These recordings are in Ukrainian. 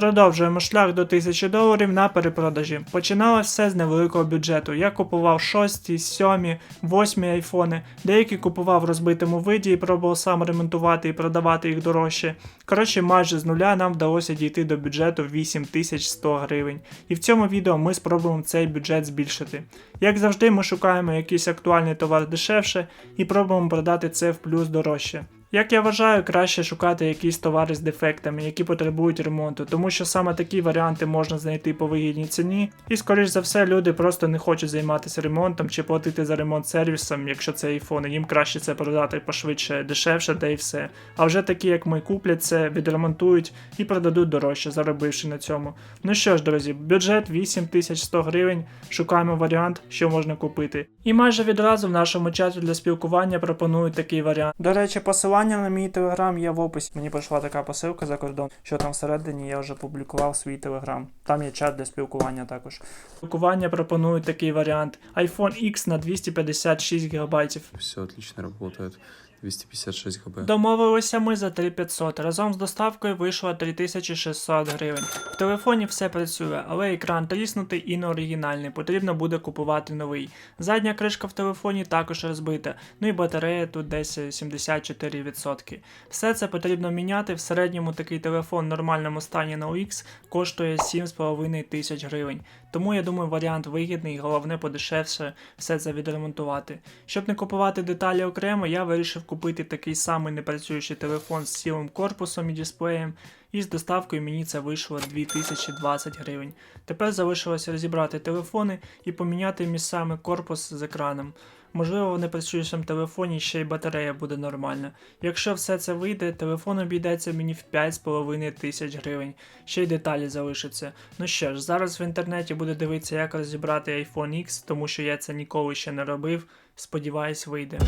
Продовжуємо шлях до 1000 доларів на перепродажі. Починалося все з невеликого бюджету. Я купував 6, 7, 8 айфони. Деякі купував в розбитому виді і пробував сам ремонтувати і продавати їх дорожче. Коротше, майже з нуля нам вдалося дійти до бюджету 8100 гривень. І в цьому відео ми спробуємо цей бюджет збільшити. Як завжди, ми шукаємо якийсь актуальний товар дешевше і пробуємо продати це в плюс дорожче. Як я вважаю, краще шукати якісь товари з дефектами, які потребують ремонту, тому що саме такі варіанти можна знайти по вигідній ціні, і скоріш за все люди просто не хочуть займатися ремонтом чи платити за ремонт сервісом, якщо це айфони. Їм краще це продати пошвидше, дешевше, та й все. А вже такі, як ми, куплять це, відремонтують і продадуть дорожче, заробивши на цьому. Ну що ж, друзі, бюджет 8100 гривень. Шукаємо варіант, що можна купити. І майже відразу в нашому чаті для спілкування пропонують такий варіант. До речі, посилання на мій телеграм є в описі. Мені прийшла така посилка за кордон, що там всередині я вже публікував свій телеграм. Там є чат для спілкування також. Спілкування пропонують такий варіант: iPhone X на 256 гігабайтів. Все отлично работает. 256 гб. Домовилися ми за 3500. Разом з доставкою вийшло 3600 гривень. В телефоні все працює, але екран тріснутий і не оригінальний. Потрібно буде купувати новий. Задня кришка в телефоні також розбита. Ну і батарея тут десь 74%. Все це потрібно міняти. В середньому такий телефон в нормальному стані на OX коштує 7,5 тисяч гривень. Тому я думаю, варіант вигідний, головне подешевше все це відремонтувати. Щоб не купувати деталі окремо, я вирішив купити такий самий непрацюючий телефон з цілим корпусом і дисплеєм, і з доставкою мені це вийшло 2020 гривень. Тепер залишилося розібрати телефони і поміняти місцями корпус з екраном. Можливо, в непрацюючому телефоні ще й батарея буде нормальна. Якщо все це вийде, телефон обійдеться мені в 5,5 тисяч гривень. Ще й деталі залишаться. Ну що ж, зараз в інтернеті буду дивитися, як розібрати iPhone X, тому що я це ніколи ще не робив. Сподіваюсь, вийде.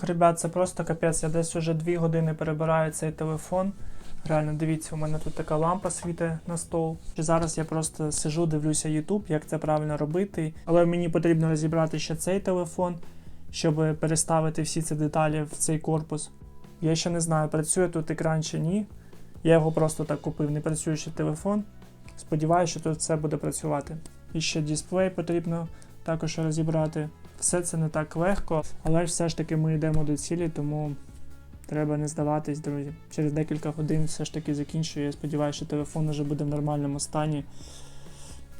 Ох, Ребят, це просто капець. Я десь уже 2 години перебираю цей телефон. Реально, дивіться, у мене тут така лампа світить на стол. Зараз я просто сижу, дивлюся YouTube, як це правильно робити. Але мені потрібно розібрати ще цей телефон, щоб переставити всі ці деталі в цей корпус. Я ще не знаю, працює тут екран чи ні. Я його просто так купив, не працюючий телефон. Сподіваюся, що тут все буде працювати. І ще дисплей потрібно також розібрати. Все це не так легко, але ж все ж таки ми йдемо до цілі, тому треба не здаватись, друзі. Через декілька годин все ж таки закінчую. Я сподіваюся, що телефон вже буде в нормальному стані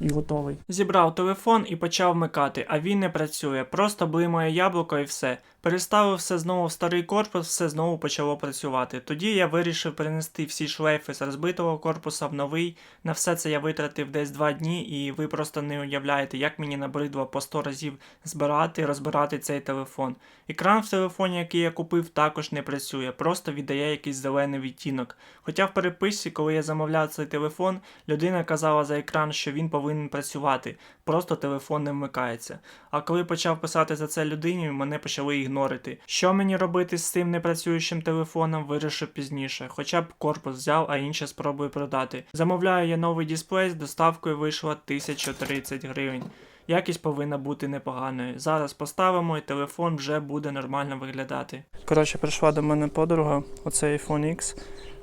і готовий. Зібрав телефон і почав вмикати, а він не працює. Просто блимає яблуко і все. Переставив все знову в старий корпус, все знову почало працювати. Тоді я вирішив перенести всі шлейфи з розбитого корпуса в новий. На все це я витратив десь 2 дні, і ви просто не уявляєте, як мені набридло по 100 разів збирати і розбирати цей телефон. Екран в телефоні, який я купив, також не працює, просто віддає якийсь зелений відтінок. Хоча в переписці, коли я замовляв цей телефон, людина казала за екран, що він повинен працювати, просто телефон не вмикається. А коли почав писати за це людині, мене почали ігнорити. Що мені робити з цим непрацюючим телефоном, вирішив пізніше. Хоча б корпус взяв, а інше спробую продати. Замовляю я новий дисплей, з доставкою вийшло 1030 гривень. Якість повинна бути непоганою. Зараз поставимо і телефон вже буде нормально виглядати. Коротше, прийшла до мене подруга, оцей iPhone X.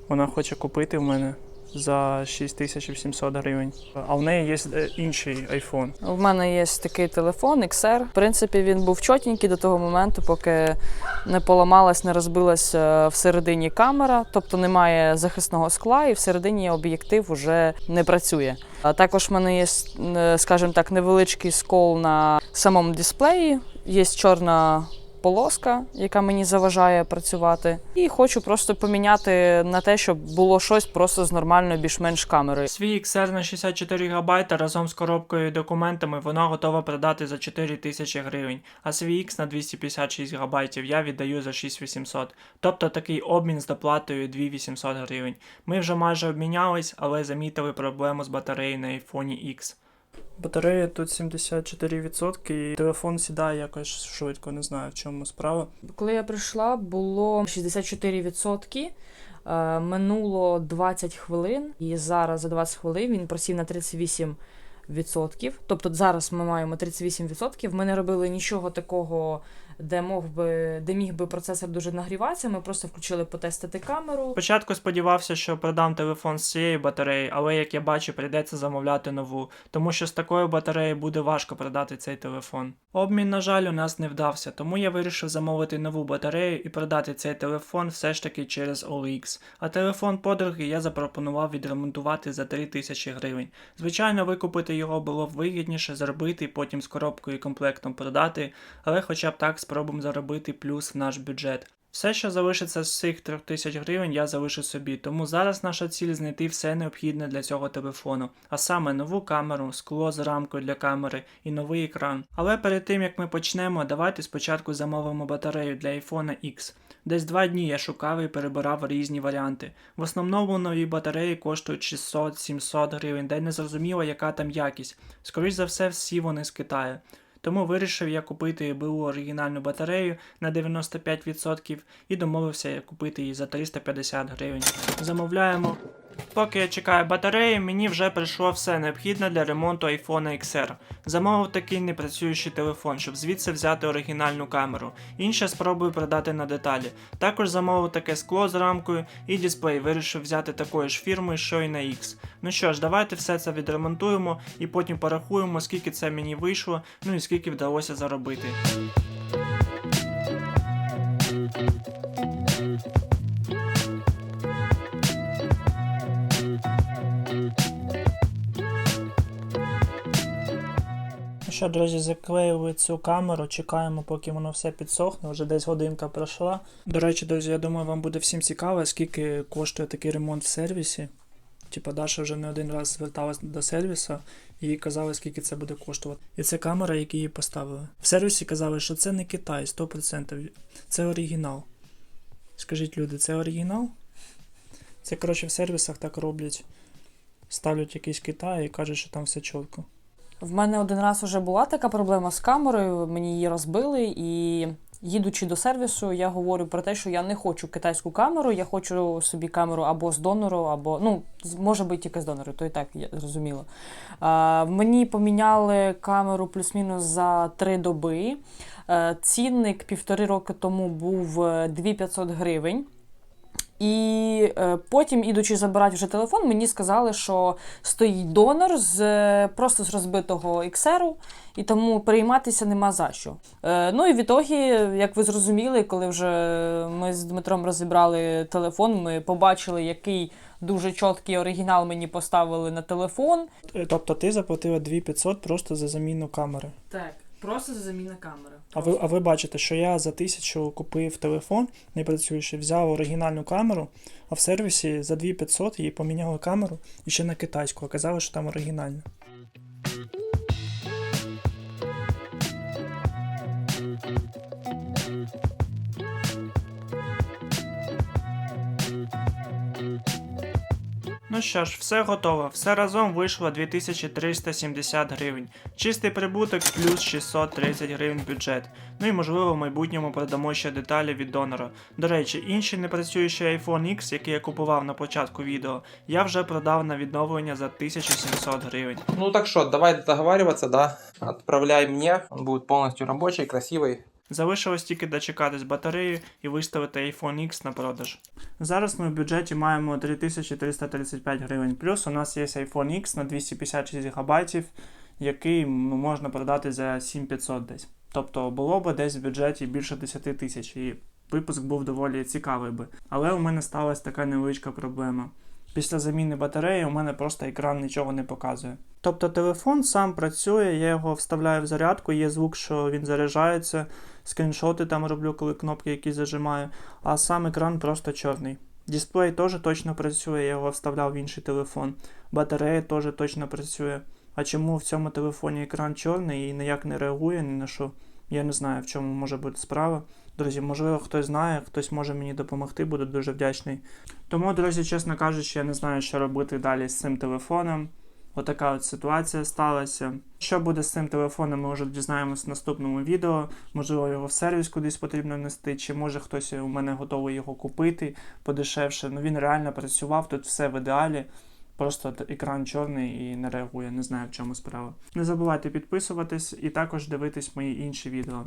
Вона хоче купити в мене за 6700 гривень. А в неї є е, інший iPhone. У мене є такий телефон XR. В принципі, він був чотенький до того моменту, поки не поламалась, не розбилась е, всередині камера, тобто немає захисного скла, і всередині об'єктив вже не працює. А також в мене є, е, скажімо так, невеличкий скол на самому дисплеї. Є чорна полоска, яка мені заважає працювати. І хочу просто поміняти на те, щоб було щось просто з нормальною більш-менш камерою. Свій XR на 64 ГБ разом з коробкою і документами вона готова продати за 4 тисячі гривень, а свій X на 256 ГБ я віддаю за 6800. Тобто такий обмін з доплатою 2800 гривень. Ми вже майже обмінялись, але замітили проблему з батареєю на iPhone X. Батарея тут 74% і телефон сідає якось швидко, не знаю в чому справа. Коли я прийшла, було 64%. Е, Минуло 20 хвилин, і зараз за 20 хвилин він просів на 38%. відсотків. Тобто зараз ми маємо 38%. Ми не робили нічого такого, де мог би, де міг би процесор дуже нагріватися. Ми просто включили потестити камеру. Спочатку сподівався, що продам телефон з цієї батареї, але як я бачу, прийдеться замовляти нову, тому що з такою батареєю буде важко продати цей телефон. Обмін, на жаль, у нас не вдався, тому я вирішив замовити нову батарею і продати цей телефон все ж таки через OLX. А телефон подруги я запропонував відремонтувати за 3000 гривень. Звичайно, викупити його було вигідніше зробити, потім з коробкою і комплектом продати, але хоча б так спробуємо заробити плюс в наш бюджет. Все, що залишиться з цих 3000 гривень, я залишу собі, тому зараз наша ціль знайти все необхідне для цього телефону, а саме нову камеру, скло з рамкою для камери і новий екран. Але перед тим як ми почнемо, давайте спочатку замовимо батарею для iPhone X. Десь два дні я шукав і перебирав різні варіанти. В основному нові батареї коштують 600-700 гривень, де не зрозуміло, яка там якість. Скоріш за все, всі вони з Китаю. Тому вирішив я купити БУ оригінальну батарею на 95% і домовився я купити її за 350 гривень. Замовляємо. Поки я чекаю батареї, мені вже прийшло все необхідне для ремонту iPhone XR. Замовив такий непрацюючий телефон, щоб звідси взяти оригінальну камеру. Інше спробую продати на деталі. Також замовив таке скло з рамкою і дисплей вирішив взяти такої ж фірми, що й на X. Ну що ж, давайте все це відремонтуємо і потім порахуємо, скільки це мені вийшло, ну і скільки вдалося заробити. Ну що, друзі, заклеїли цю камеру, чекаємо, поки воно все підсохне, вже десь годинка пройшла. До речі, друзі, я думаю, вам буде всім цікаво, скільки коштує такий ремонт в сервісі. Типа Даша вже не один раз зверталась до сервісу і казали, скільки це буде коштувати. І це камера, яку її поставили. В сервісі казали, що це не Китай, 100%. Це оригінал. Скажіть, люди, це оригінал? Це, коротше, в сервісах так роблять. Ставлять якийсь Китай і кажуть, що там все чітко. В мене один раз вже була така проблема з камерою, мені її розбили, і їдучи до сервісу, я говорю про те, що я не хочу китайську камеру, я хочу собі камеру або з донору, або ну, може бути тільки з донору, то і так я зрозуміло. А, мені поміняли камеру плюс-мінус за три доби. Е, цінник півтори роки тому був е, 2500 гривень. І е, потім, ідучи забирати вже телефон, мені сказали, що стоїть донор з е, просто з розбитого XR, і тому перейматися нема за що. Е, ну і в ітогі, як ви зрозуміли, коли вже ми з Дмитром розібрали телефон, ми побачили, який дуже чіткий оригінал мені поставили на телефон. Тобто ти заплатила 2500 просто за заміну камери. Так, просто за заміна камери. А ви, а ви бачите, що я за тисячу купив телефон, не працюючи, взяв оригінальну камеру, а в сервісі за 2500 її поміняли камеру і ще на китайську, а казали, що там оригінальна. Ну що ж, все готово. Все разом вийшло 2370 гривень. Чистий прибуток плюс 630 гривень бюджет. Ну і можливо в майбутньому продамо ще деталі від донора. До речі, інший непрацюючий iPhone X, який я купував на початку відео, я вже продав на відновлення за 1700 гривень. Ну так что, давай договариваться, да? Отправляй мне, он будет полностью рабочий, красивый. Залишилось тільки дочекатись батарею і виставити iPhone X на продаж. Зараз ми в бюджеті маємо 3335 гривень. Плюс у нас є iPhone X на 256 ГБ, який ну, можна продати за 7500 десь. Тобто було б десь в бюджеті більше 10 тисяч, і випуск був доволі цікавий би. Але у мене сталася така невеличка проблема. Після заміни батареї у мене просто екран нічого не показує. Тобто телефон сам працює, я його вставляю в зарядку, є звук, що він заряджається, скріншоти там роблю, коли кнопки якісь зажимаю, а сам екран просто чорний. Дисплей теж точно працює, я його вставляв в інший телефон. Батарея теж точно працює. А чому в цьому телефоні екран чорний і ніяк не реагує ні на що? Я не знаю, в чому може бути справа. Друзі, можливо, хтось знає, хтось може мені допомогти, буду дуже вдячний. Тому, друзі, чесно кажучи, я не знаю, що робити далі з цим телефоном. Отака от ситуація сталася. Що буде з цим телефоном, ми вже дізнаємось в наступному відео. Можливо, його в сервіс кудись потрібно нести, чи може хтось у мене готовий його купити подешевше. Ну він реально працював, тут все в ідеалі. Просто екран чорний і не реагує. Не знаю в чому справа. Не забувайте підписуватись і також дивитись мої інші відео.